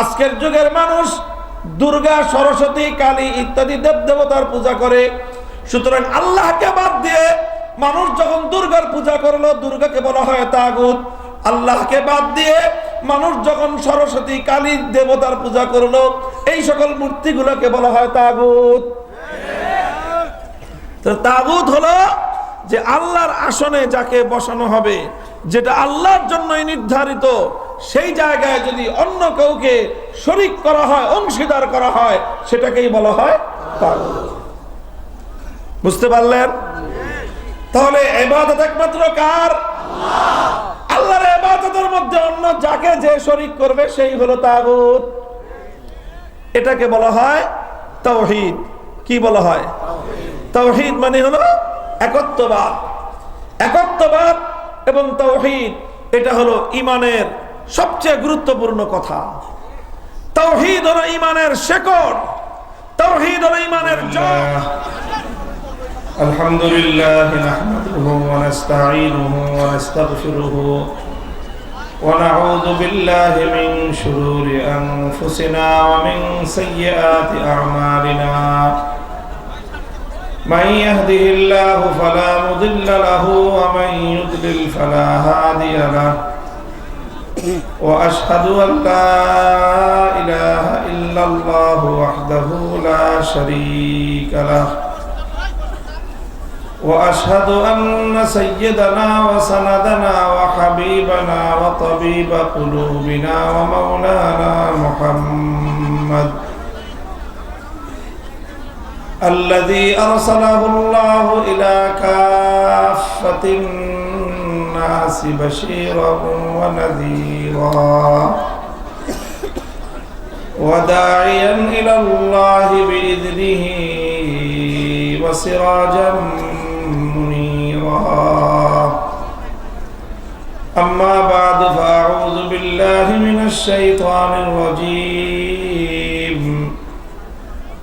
আজকের যুগের মানুষ দুর্গা, সরস্বতী, কালী ইত্যাদি দেব দেবতার পূজা করে। সুতরাং আল্লাহকে বাদ দিয়ে মানুষ যখন দুর্গার পূজা করল, দুর্গাকে বলা হয় তাগুত। আল্লাহকে বাদ দিয়ে মানুষ যখন সরস্বতী, কালী দেবতার পূজা করল, এই সকল মূর্তিগুলোকে বলা হয় তাগুত। তাগুত হলো যে আল্লাহর আসনে যাকে বসানো হবে যেটা আল্লাহর জন্যই নির্ধারিত, সেই জায়গায় যদি অন্য কাউকে শরিক করা হয়, অংশীদার করা হয়, সেটাকেই বলা হয় বুঝতে পারলেন? তাহলে এবাদত একমাত্র কার? আল্লাহর এবাদতের মধ্যে অন্য যাকে যে শরিক করবে, সেই হলো তাগুত। এটাকে বলা হয় তাওহীদ। কি বলা হয়? তাওহীদ মানে হলো একত্ববাদ। একত্ববাদ এবং তাওহীদ এটা হলো ইমানের সবচেয়ে গুরুত্বপূর্ণ কথা তাওহীদ হলো ইমানের শেকড় তাওহীদ হলো ইমানের জড় الحمد لله نحمده ونستعينه ونستغفره ونعوذ بالله من شرور أنفسنا ومن سيئات أعمالنا من يهده الله فلا مضل له ومن يضلل فلا هادي له وأشهد أن لا إله إلا الله وحده لا شريك له وأشهد أن سيدنا وسندنا وحبيبنا وطبيب قلوبنا ومولانا محمد الذي ارسله الله الى كافه الناس بشيرا ونذيرا وداعيا الى الله باذنه وسراجا منيرا أما بعد فأعوذ بالله من الشيطان الرجيم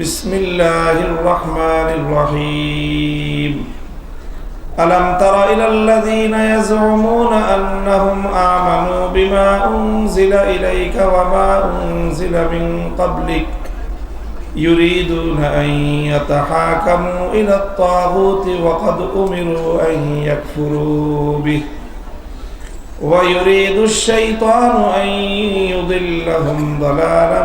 بسم الله الرحمن الرحيم ألم تر إلى الذين يزعمون أنهم آمنوا بما أنزل إليك وما أنزل من قبلك يريدون أن يتحاكموا إلى الطاغوت وقد أمروا أن يكفروا به ويريد الشيطان أن يضلهم ضلالا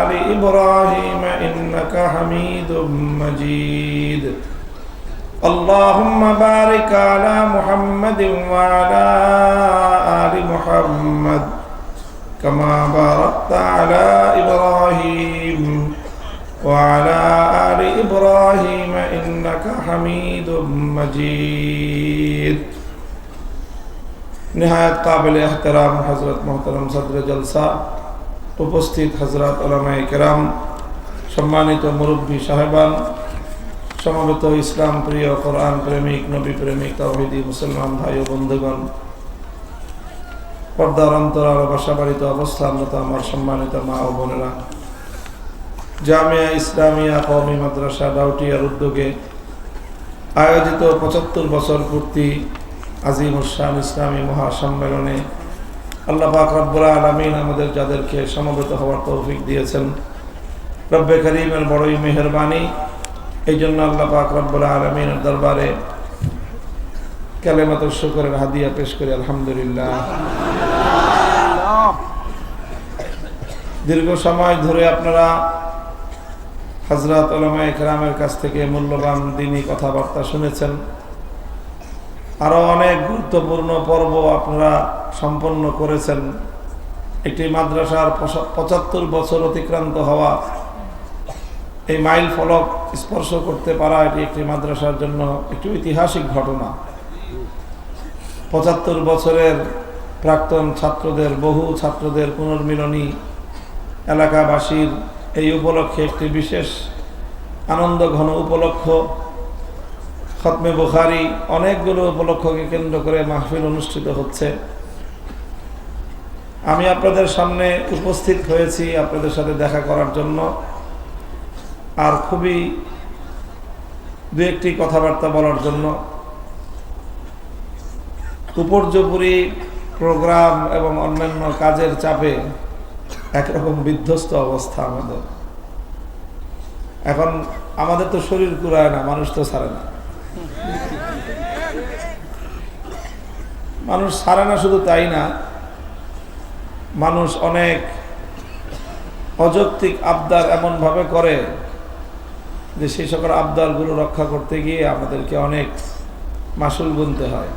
إبراهيم إنك حميد مجيد. اللهم بارك على محمد وعلى آل محمد كما باركت على إبراهيم وعلى آل إبراهيم إنك حميد مجيد. نهاية قابل احترام حضرت محترم صدر جلسة. উপস্থিত হজরত ওলামাই কেরাম, সম্মানিত মুরব্বী সাহেবান, সমবেত ইসলাম প্রিয় কোরআন প্রেমিক, নবী প্রেমিক তাহিদি মুসলমান ভাই ও বন্ধুগণ, পর্দার অন্তরাল বাসা বাড়িতে অবস্থানরত আমার সম্মানিত মা ও বোনেরা, জামিয়া ইসলামিয়া কওমি মাদ্রাসা ডাউটিয়ার উদ্যোগে আয়োজিত পঁচাত্তর বছর পূর্তি আজিম উসান ইসলামী মহাসম্মেলনে আল্লাহ পাক রব্বুল আলমিন আমাদের যাদেরকে সমবেত হওয়ার তৌফিক দিয়েছেন। রব্বে করিমের বড়ই মেহরবানি। এই জন্য আল্লাহ পাক রব্বুল আলমিনের দরবারে কালেমাত শুকরের হাদিয়া পেশ করি, আলহামদুলিল্লাহ। দীর্ঘ সময় ধরে আপনারা হজরত ওলামা একরামের কাছ থেকে মূল্যবান দিনই কথাবার্তা শুনেছেন। আরও অনেক গুরুত্বপূর্ণ পর্ব আপনারা সম্পন্ন করেছেন। একটি মাদ্রাসার পঁচাত্তর বছর অতিক্রান্ত হওয়া, এই মাইল ফলক স্পর্শ করতে পারা, এটি একটি মাদ্রাসার জন্য একটি ঐতিহাসিক ঘটনা। পঁচাত্তর বছরের প্রাক্তন ছাত্রদের, বহু ছাত্রদের পুনর্মিলনী এলাকাবাসীর এই উপলক্ষে একটি বিশেষ আনন্দ ঘন উপলক্ষ খতমে বুখারি অনেকগুলো উপলক্ষকে কেন্দ্র করে মাহফিল অনুষ্ঠিত হচ্ছে। আমি আপনাদের সামনে উপস্থিত হয়েছি আপনাদের সাথে দেখা করার জন্য। আর খুবই দু একটি কথাবার্তা বলার জন্য। উপর্যপুরি প্রোগ্রাম এবং অন্যান্য কাজের চাপে একরকম বিধ্বস্ত অবস্থা আমাদের। এখন আমাদের তো শরীর কুড়ায় না, মানুষ তো ছাড়ে না। মানুষ ছাড়ে না শুধু তাই না, মানুষ অনেক অযৌক্তিক আবদার এমনভাবে করে যে সেই সকল আবদারগুলো রক্ষা করতে গিয়ে আমাদেরকে অনেক মাসুল গুনতে হয়।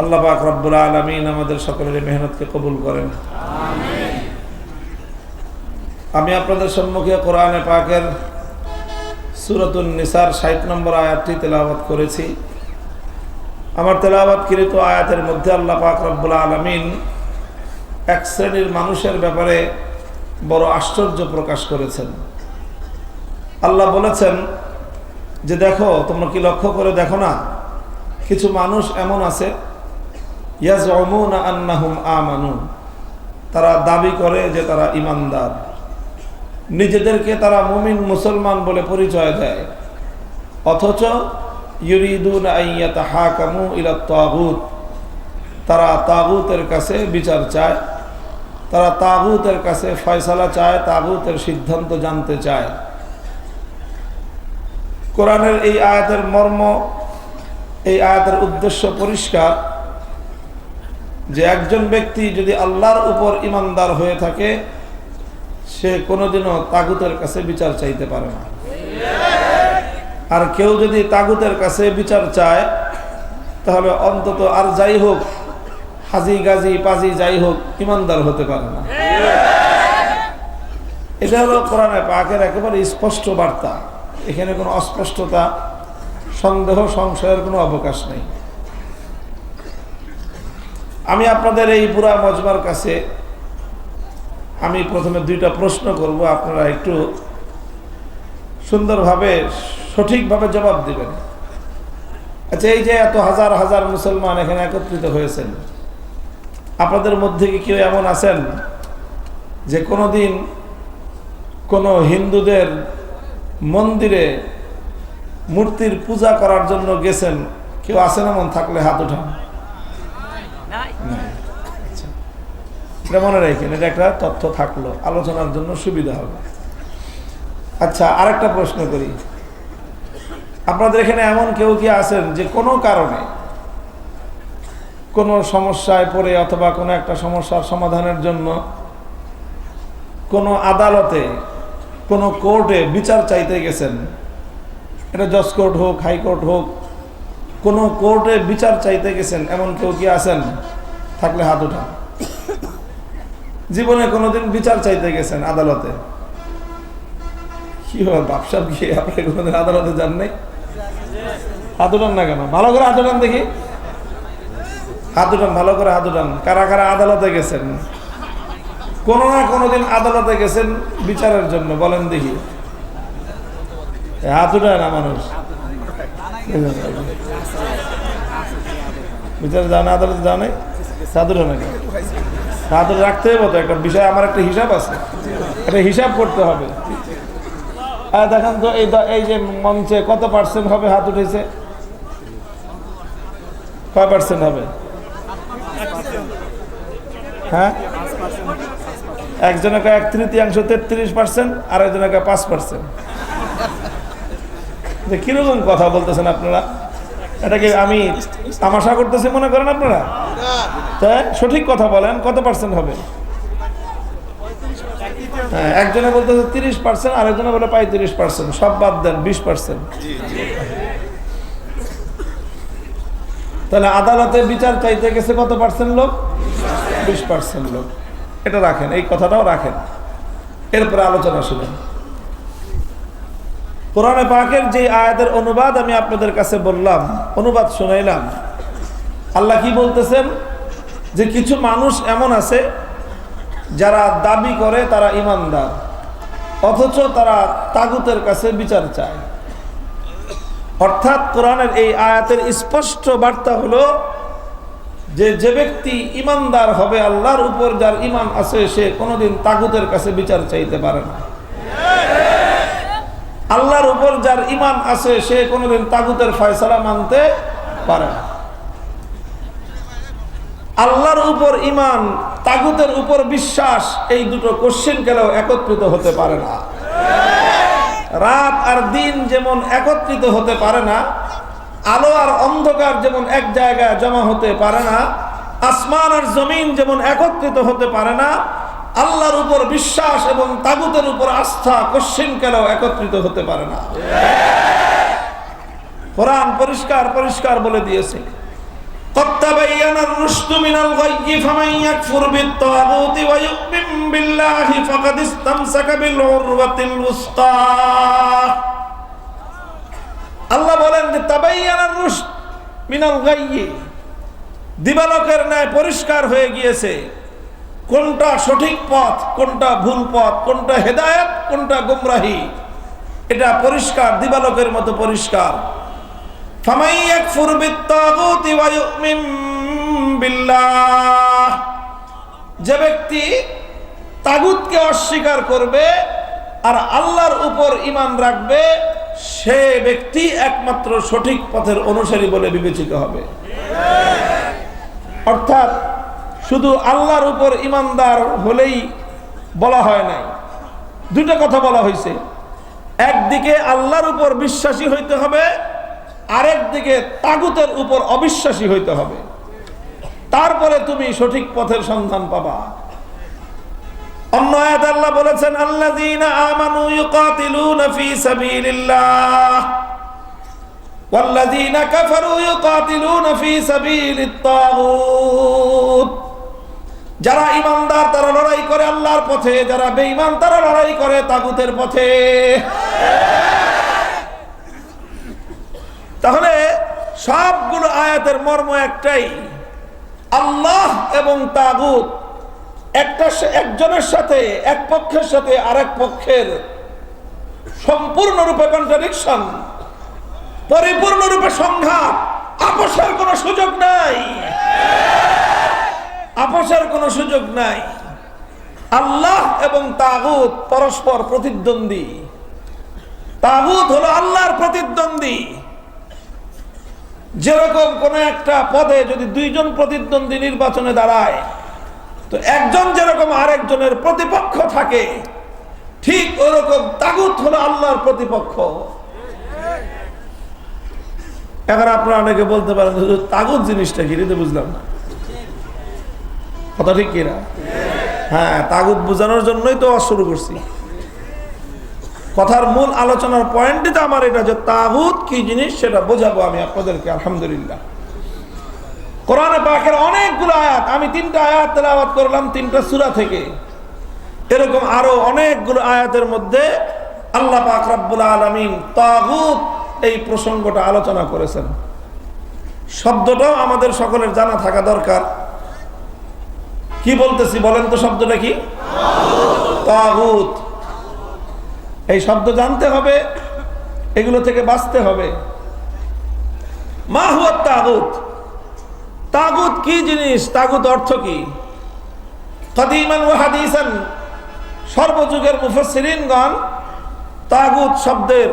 আল্লাহ পাক রব্বুল আলমিন আমাদের সকলের মেহনতকে কবুল করেন। আমি আপনাদের সম্মুখে কোরআনে পাকের সুরতুল নিসার ষাট নম্বর আয়াতটি তেলাওয়াত করেছি। আমার তেলাওয়াতকৃত আয়াতের মধ্যে আল্লাহ পাক রব্বুল আলমিন এক শ্রেণির মানুষের ব্যাপারে বড় আশ্চর্য প্রকাশ করেছেন। আল্লাহ বলেছেন যে দেখো, তোমরা কি লক্ষ্য করে দেখো না, কিছু মানুষ এমন আছে ইয়াজমুনা আন্নাহুম আমানু, তারা দাবি করে যে তারা ইমানদার। নিজেদেরকে তারা মুমিন মুসলমান বলে পরিচয় দেয়। অথচ তারা তাগুতের কাছে বিচার চায়, তারা তাগুতের কাছে ফয়সালা চায়, তাগুতের সিদ্ধান্ত জানতে চায়। কোরআনের এই আয়াতের মর্ম, এই আয়াতের উদ্দেশ্য পরিষ্কার যে একজন ব্যক্তি যদি আল্লাহর উপর ইমানদার হয়ে থাকে, সে কোনোদিনও তাগুতের কাছে বিচার চাইতে পারে না। আর কেউ যদি তাগুতের কাছে বিচার চায়, তাহলে অন্তত আর যাই হোক, হাজি গাজি পাজি যাই হোক, ইমানদার হতে পারে না। এটা হলো কোরআনে পাকের একেবারে স্পষ্ট বার্তা। এখানে কোনো অস্পষ্টতা, সন্দেহ, সংশয়ের কোনো অবকাশ নেই। আমি আপনাদের এই পুরা মজমার কাছে আমি প্রথমে দুইটা প্রশ্ন করব, আপনারা একটু সুন্দরভাবে সঠিকভাবে জবাব দিবেন। আচ্ছা এই যে এত হাজার হাজার মুসলমান এখানে একত্রিত হয়েছেন, আপনাদের মধ্যে কি কেউ এমন আছেন যে কোনো দিন কোনো হিন্দুদের মন্দিরে মূর্তির পূজা করার জন্য গেছেন? কেউ আছেন এমন থাকলে হাত উঠান আচ্ছা। এটা মনে রাখেন, এটা একটা তথ্য থাকল, আলোচনার জন্য সুবিধা হবে। আচ্ছা আরেকটা প্রশ্ন করি। আপনাদের এখানে এমন কেউ কি আছেন যে কোনো কারণে কোনো সমস্যায় পড়ে অথবা কোনো একটা সমস্যার সমাধানের জন্য কোনো আদালতে, কোনো কোর্টে বিচার চাইতে গেছেন? এটা জজ কোর্ট হোক হাইকোর্ট হোক, কোনো কোর্টে বিচার চাইতে গেছেন? এমন কেউ কি আছেন? থাকলে হাত উঠান। জীবনে কোনোদিন বিচার চাইতে গেছেন আদালতে? কি হবে বাপসাপ গিয়ে আপনি কোনোদিন আদালতে যান নাই হাত উঠান না কেন? ভালো করে হাত উঠান দেখি। হাত উঠান, ভালো করে হাত উঠান। কারা কারা আদালতে গেছেন? কোনো না কোনোদিন আদালতে গেছেন বিচারের জন্য, বলেন দেখি। হাত উঠায় না মানুষ। বিচারে জানে, আদালতে জানে? সাধুরা নাকি সাধুরা রাখতে হবে তো, একটা বিষয়, আমার একটা হিসাব আছে। একটা হিসাব করতে হবে। দেখেন তো, এই যে মঞ্চে কত পার্সেন্ট হবে হাত উঠেছে? কয় পার্সেন্ট হবে? হ্যাঁ? একজনের এক তৃতীয়াংশ তেত্রিশ পার্সেন্ট আর একজনের পাঁচ পার্সেন্ট যে কীরকম কথা বলতেছেন আপনারা? এটাকে আমি তামাশা করতেছি মনে করেন আপনারা? তাই সঠিক কথা বলেন, কত পার্সেন্ট হবে? হ্যাঁ একজনে বলতেছে তিরিশ পার্সেন্ট আরেকজনে বলে পঁয়ত্রিশ পার্সেন্ট সব বাদ দেন, বিশ পার্সেন্ট তাহলে আদালতে বিচার চাইতে গেছে কত পার্সেন্ট লোক? বিশ পার্সেন্ট লোক। এটা রাখেন, এই কথাটাও রাখেন। এরপরে আলোচনা শুনেন। কোরআনে পাকের যে আয়াতের অনুবাদ আমি আপনাদের কাছে বললাম, অনুবাদ শুনাইলাম। আল্লাহ কি বলতেছেন? যে কিছু মানুষ এমন আছে, যারা দাবি করে তারা ইমানদার, অথচ তারা তাগুতের কাছে বিচার চায়। অর্থাৎ কোরআনের এই আয়াতের স্পষ্ট বার্তা হলো যে যে ব্যক্তি ইমানদার হবে আল্লাহর উপর যার ইমান আছে, সে কোনোদিন তাগুতের কাছে বিচার চাইতে পারে না। আল্লাহর উপর যার ইমান আছে, সে কোনোদিন তাগুতের ফয়সালা মানতে পারে না। আল্লাহর উপর ইমান, তাগুতের উপর বিশ্বাস, এই দুটো কোশ্চেন গেলেও একত্রিত হতে পারে না? রাত আর দিন যেমন একত্রিত হতে পারে না, আলো আর অন্ধকার যেমন এক জায়গায় জমা হতে পারে না, আসমান আর জমিন যেমন একত্রিত হতে পারে না, আল্লাহর উপর বিশ্বাস এবং তাগুতের উপর আস্থা কোশ্চিন কেলেও একত্রিত হতে পারে না? কোরআন পরিষ্কার পরিষ্কার বলে দিয়েছে। قد تبين الرشد من الغي فمن يكفر بالطاغوت ويؤمن بالله فقد استمسك بالعروة الوثقى আল্লাহ বলেন যে তাবাইয়ানার রুশদ মিনাল গাইয়ি দিবালকের ন্যায় পরিষ্কার হয়ে গিয়েছে কোনটা সঠিক পথ কোনটা ভুল পথ কোনটা হেদায়েত কোনটা গুমরাহি এটা পরিষ্কার দিবালকের মতো পরিষ্কার فمن يكفر بالطاغوت ويؤمن بالله যে ব্যক্তি তাগুতকে অস্বীকার করবে আর আল্লাহর উপর ইমান রাখবে সে ব্যক্তি একমাত্র সঠিক পথের অনুসারী বলে বিবেচিত হবে অর্থাৎ শুধু আল্লাহর উপর ইমানদার হলেই বলা হয় নাই দুটো কথা বলা হয়েছে একদিকে আল্লাহর উপর বিশ্বাসী হইতে হবে আরেক দিকে তাগুতের উপর অবিশ্বাসী হইতে হবে তারপরে তুমি সঠিক পথের সন্ধান পাবা অন্য আয়াত আল্লাহ বলেছেন আল্লাযীনা আমানু ইউকাতিলুনা ফি সাবিলিল্লাহ والذين كفروا يقاتلون في سبيل الطاغوت যারা ইমানদার তারা লড়াই করে আল্লাহর পথে যারা বেঈমান তারা লড়াই করে তাগুতের পথে তাহলে সবগুলো আয়াতের মর্ম একটাই। আল্লাহ এবং তাগুত একটা একজনের সাথে, এক পক্ষের সাথে আরেক পক্ষের সম্পূর্ণরূপে কন্ট্রাডিকশন পরিপূর্ণরূপে সংঘাত, আপোষের কোনো সুযোগ নাই। আপোষের কোনো সুযোগ নাই। আল্লাহ এবং তাগুত পরস্পর প্রতিদ্বন্দ্বী। তাগুত হলো আল্লাহর প্রতিদ্বন্দ্বী। যেরকম কোন একটা পদে যদি দুইজন প্রতিদ্বন্দ্বী নির্বাচনে দাঁড়ায়, তো একজন যেরকম আরেকজনের প্রতিপক্ষ থাকে, ঠিক ওরকম তাগুত হলো আল্লাহর প্রতিপক্ষ। এখন আপনারা অনেকে বলতে পারেন তাগুত জিনিসটা কি? বুঝলাম না। কথা ঠিক কিনা হ্যাঁ তাগুত বোঝানোর জন্যই তো শুরু করছি। কথার মূল আলোচনার পয়েন্টই তো আমার এটা যে তাগুত কি জিনিস সেটা বোঝাবো আমি আপনাদেরকে, আলহামদুলিল্লাহ। কোরআনে পাকের অনেকগুলো আয়াত, আমি তিনটা আয়াত তেলাওয়াত করলাম তিনটা সূরা থেকে। এরকম আরও অনেকগুলো আয়াতের মধ্যে আল্লাহ পাক রব্বুল আলামিন তাগুত এই প্রসঙ্গটা আলোচনা করেছেন। শব্দটাও আমাদের সকলের জানা থাকা দরকার। কি বলতেছি বলেন তো শব্দটা কি? তাগুত। এই শব্দ জানতে হবে, এগুলো থেকে বাঁচতে হবে। মা হুয়া তাগুত। তাগুত কি জিনিস? তাগুত অর্থ কি? কদিমান ও হাদিসান। সর্বযুগের মুফসিরিনগণ তাগুত শব্দের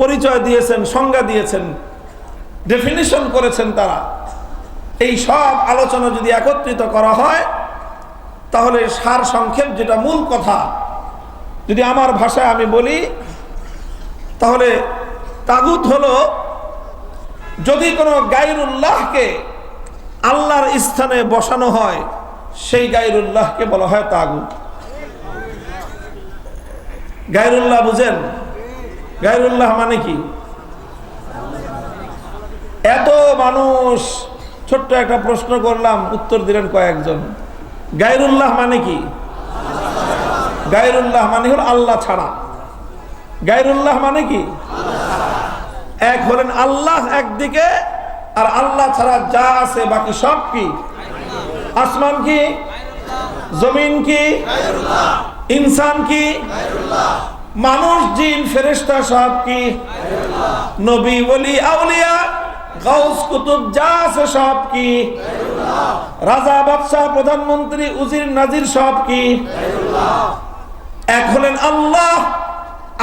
পরিচয় দিয়েছেন, সংজ্ঞা দিয়েছেন ডেফিনিশন করেছেন তারা। এই সব আলোচনা যদি একত্রিত করা হয়, তাহলে সার সংক্ষেপ যেটা মূল কথা যদি আমার ভাষায় আমি বলি, তাহলে তাগুত হলো, যদি কোনো গাইরুল্লাহকে আল্লাহর স্থানে বসানো হয়, সেই গাইরুল্লাহকে বলা হয় তাগুত। গাইরুল্লাহ বুঝেন? গাইরুল্লাহ মানে কি? এত মানুষ, ছোট্ট একটা প্রশ্ন করলাম, উত্তর দিলেন কয়েকজন। গাইরুল্লাহ মানে কি? গায়রুল্লাহ মানে হল আল্লাহ ছাড়া। গায়রুল্লাহ মানে কি? এক হলেন আল্লাহ একদিকে, আর আল্লাহ ছাড়া যা আছে বাকি সব কি? আসমান কি? জমিন কি? ইনসান কি? মানুষ, জিন, ফেরেশতা সব কি? নবী, ওলি, আউলিয়া, গাউস, কুতুব, যা আছে সব কি? রাজা, বাদশাহ, প্রধানমন্ত্রী, উজির, নাজির সব কি? হলেন আল্লাহ।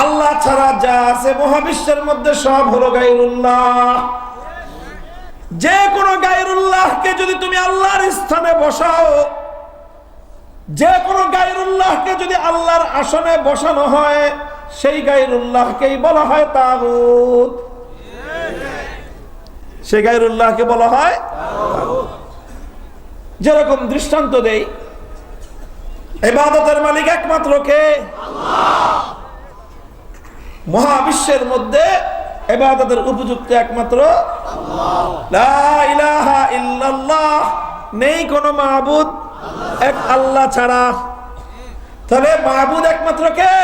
আল্লাহ ছাড়া যা আছে মহাবিশ্বের মধ্যে সব হলো গাইরুল্লাহ যে কোনো গাইরুল্লাহকে যদি তুমি আল্লাহর স্থানে বসাও, যে কোনো গাইরুল্লাহকে যদি আল্লাহর আসনে বসানো হয়, সেই গাইরুল্লাহকেই বলা হয় তাগুত। সেই গাইরুল্লাহকে বলা হয় যেরকম দৃষ্টান্ত দেই এবাদতের মালিক একমাত্র কে? মহাবিশ্বের মধ্যে এবাদতের উপযুক্ত একমাত্র নেই কোনো মাহবুদ এক আল্লাহ ছাড়া। তাহলে মাহবুদ একমাত্র কে?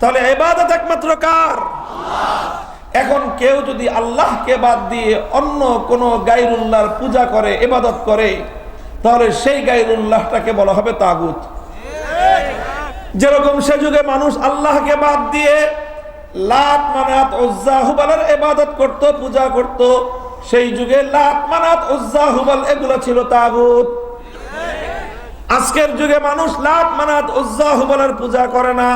তাহলে এবাদত একমাত্র কার? এখন কেউ যদি আল্লাহকে বাদ দিয়ে অন্য কোন গাইরুল্লাহর পূজা করে এবাদত করে তাহলে সেই গাইরুল্লাহটাকে বলা হবে তাগুত। যেরকম সে যুগে মানুষ আল্লাহকে বাদ দিয়ে লাত মানাত উজ্জাহুবালের এবাদত করত, পূজা করত, সেই যুগে লাত মানাত উজ্জা হুবাল এগুলো ছিল তাগুত। আজকের যুগে মানুষ লাত মানাত উজ্জা হুবালের পূজা করে না।